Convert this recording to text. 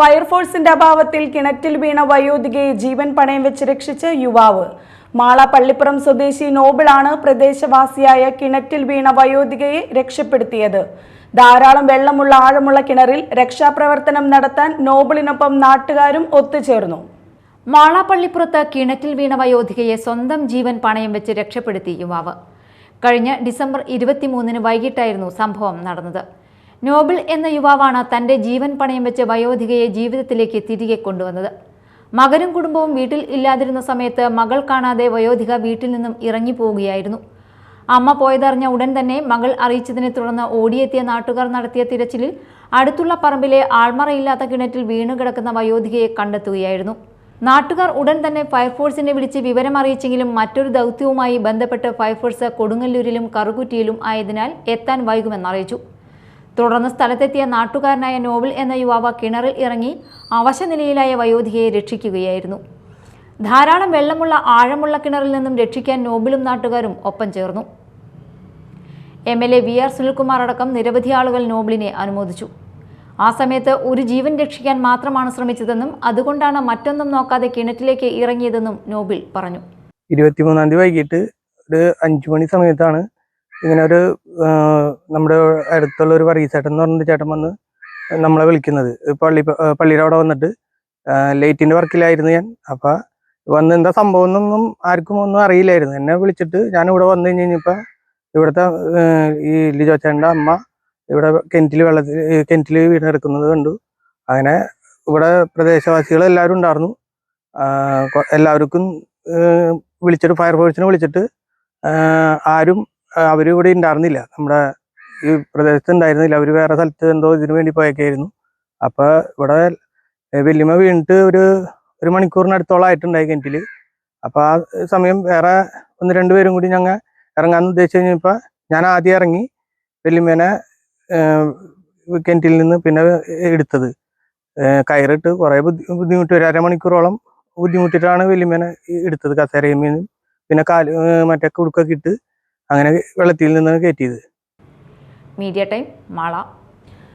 ഫയർഫോഴ്സിന്റെ അഭാവത്തിൽ കിണറ്റിൽ വീണ വയോധികയെ ജീവൻ പണയം വെച്ച് രക്ഷിച്ച യുവാവ്. മാള പള്ളിപ്പുറം സ്വദേശി നോബിളാണ് പ്രദേശവാസിയായ കിണറ്റിൽ വീണ വയോധികയെ രക്ഷപ്പെടുത്തിയത്. ധാരാളം വെള്ളമുള്ള ആഴമുള്ള കിണറിൽ രക്ഷാപ്രവർത്തനം നടത്താൻ നോബിളിനൊപ്പം നാട്ടുകാരും ഒത്തുചേർന്നു. മാളാപ്പള്ളിപ്പുറത്ത് കിണറ്റിൽ വീണ വയോധികയെ സ്വന്തം ജീവൻ പണയം വെച്ച് രക്ഷപ്പെടുത്തി യുവാവ്. കഴിഞ്ഞ ഡിസംബർ ഇരുപത്തിമൂന്നിന് വൈകിട്ടായിരുന്നു സംഭവം നടന്നത്. നോബിൾ എന്ന യുവാവാണ് തന്റെ ജീവൻ പണയം വെച്ച് വയോധികയെ ജീവിതത്തിലേക്ക് തിരികെ കൊണ്ടുവന്നത്. മകനും കുടുംബവും വീട്ടിൽ ഇല്ലാതിരുന്ന സമയത്ത് മകൾ കാണാതെ വയോധിക വീട്ടിൽ നിന്നും ഇറങ്ങി പോവുകയായിരുന്നു. അമ്മ പോയതറിഞ്ഞ ഉടൻ തന്നെ മകൾ അറിയിച്ചതിനെ തുടർന്ന് ഓടിയെത്തിയ നാട്ടുകാർ നടത്തിയ തിരച്ചിലിൽ അടുത്തുള്ള പറമ്പിലെ ആൾമറയില്ലാത്ത കിണറ്റിൽ വീണു കിടക്കുന്ന വയോധികയെ കണ്ടെത്തുകയായിരുന്നു. നാട്ടുകാർ ഉടൻ തന്നെ ഫയർഫോഴ്സിനെ വിളിച്ച് വിവരം അറിയിച്ചെങ്കിലും മറ്റൊരു ദൗത്യവുമായി ബന്ധപ്പെട്ട് ഫയർഫോഴ്സ് കൊടുങ്ങല്ലൂരിലും കറുകുറ്റിയിലും ആയതിനാൽ എത്താൻ വൈകുമെന്നറിയിച്ചു തുടർന്ന് സ്ഥലത്തെത്തിയ നാട്ടുകാരനായ നോബിൾ എന്ന യുവാവ് കിണറിൽ ഇറങ്ങി അവശനിലയിലായ വയോധികയെ രക്ഷിക്കുകയായിരുന്നു. ധാരാളം വെള്ളമുള്ള ആഴമുള്ള കിണറിൽ നിന്നും രക്ഷിക്കാൻ നോബിളും നാട്ടുകാരും ഒപ്പം ചേർന്നു. M L A V R Sunilkumar അടക്കം നിരവധി ആളുകൾ നോബിളിനെ അനുമോദിച്ചു. ആ സമയത്ത് ഒരു ജീവൻ രക്ഷിക്കാൻ മാത്രമാണ് ശ്രമിച്ചതെന്നും അതുകൊണ്ടാണ് മറ്റൊന്നും നോക്കാതെ കിണറ്റിലേക്ക് ഇറങ്ങിയതെന്നും നോബിൾ പറഞ്ഞു. ഇരുപത്തിമൂന്നാം തീയതി വൈകിട്ട് ഒരു അഞ്ചു മണി സമയത്താണ് ഇങ്ങനെ ഒരു നമ്മുടെ അടുത്തുള്ള ഒരു വർഗീസേട്ടൻ എന്ന് പറഞ്ഞ ചേട്ടൻ വന്ന് നമ്മളെ വിളിക്കുന്നത്. പള്ളി പള്ളിയുടെ അവിടെ വന്നിട്ട് ലൈറ്റിന്റെ വർക്കിലായിരുന്നു ഞാൻ. അപ്പൊ വന്ന് എന്താ സംഭവം എന്നൊന്നും ആർക്കും ഒന്നും അറിയില്ലായിരുന്നു. എന്നെ വിളിച്ചിട്ട് ഞാൻ ഇവിടെ വന്നു കഴിഞ്ഞ് കഴിഞ്ഞപ്പോ ഇവിടുത്തെ ഈ ലിജോ ചേട്ടന്റെ അമ്മ ഇവിടെ കിണറ്റിൽ വെള്ളത്തിൽ കിണറ്റിൽ വീണ് കിടക്കുന്നത് കണ്ടു. അങ്ങനെ ഇവിടെ പ്രദേശവാസികൾ എല്ലാവരും ഉണ്ടായിരുന്നു. എല്ലാവർക്കും വിളിച്ചിട്ട് ഫയർഫോഴ്സിനെ വിളിച്ചിട്ട് ആരും ഇവിടെ ഉണ്ടായിരുന്നില്ല നമ്മുടെ ഈ പ്രദേശത്ത് ഉണ്ടായിരുന്നില്ല അവർ വേറെ സ്ഥലത്ത് എന്തോ ഇതിനു വേണ്ടി പോയേക്കായിരുന്നു. അപ്പൊ ഇവിടെ വല്യമ്മ വീണിട്ട് ഒരു ഒരു മണിക്കൂറിനടുത്തോളം ആയിട്ടുണ്ടായി കിണറ്റിൽ. അപ്പൊ ആ സമയം വേറെ ഒന്ന് രണ്ട് പേരും കൂടി ഞങ്ങൾ ഇറങ്ങാന്ന് ഉദ്ദേശിച്ചു കഴിഞ്ഞപ്പോ ഞാൻ ആദ്യം ഇറങ്ങി വല്യമ്മേനെ കിണറ്റിൽ നിന്ന് പിന്നെ എടുത്തത്. കയറിട്ട് കുറെ ബുദ്ധി ബുദ്ധിമുട്ട് ഒരു അരമണിക്കൂറോളം ബുദ്ധിമുട്ടിട്ടാണ് വല്യമ്മേനെ എടുത്തത് കസേരയിൽ നിന്നും. പിന്നെ കാൽ മറ്റേ കുടുക്കൊക്കെ ഇട്ട് അങ്ങനെ വെള്ളത്തിൽ നിന്നാണ് കയറ്റിയത്. Media time Mala.